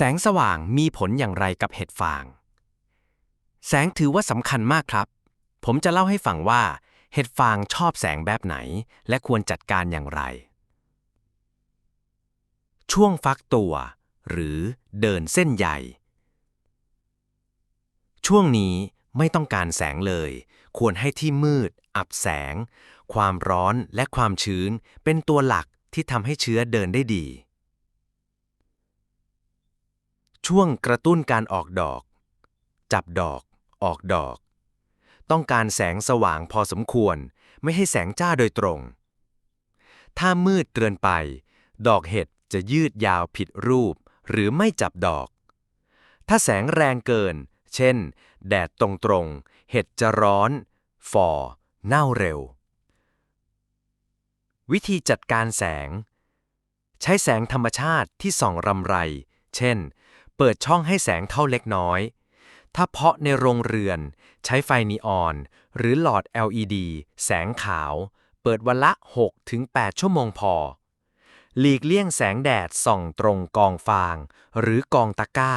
แสงสว่างมีผลอย่างไรกับเห็ดฟาง แสงถือว่าสำคัญมากครับ ผมจะเล่าให้ฟังว่า เห็ดฟางชอบแสงแบบไหน และควรจัดการอย่างไร ช่วงฟักตัว หรือเดินเส้นใหญ่ ช่วงนี้ไม่ต้องการแสงเลย ควรให้ที่มืด อับแสง ความร้อนและความชื้นเป็นตัวหลักที่ทำให้เชื้อเดินได้ดี ช่วงกระตุ้นการออกดอก จับดอก ออกดอก ต้องการแสงสว่างพอสมควร ไม่ให้แสงจ้าโดยตรง ถ้ามืดเกินไป ดอกเห็ดจะยืดยาวผิดรูป หรือไม่จับดอก ถ้าแสงแรงเกิน เช่น แดดตรงๆ เห็ดจะร้อนฝ่อเน่าเร็ว วิธีจัดการแสง ใช้แสงธรรมชาติที่ส่องรำไร เช่น เปิดช่องให้แสงเข้าเล็กน้อย ถ้าเพาะในโรงเรือน ใช้ไฟนีออน หรือหลอด LED แสงขาว เปิดวันละ 6-8 ชั่วโมงพอ หลีกเลี่ยงแสงแดดส่องตรงกองฟาง หรือกองตะกร้า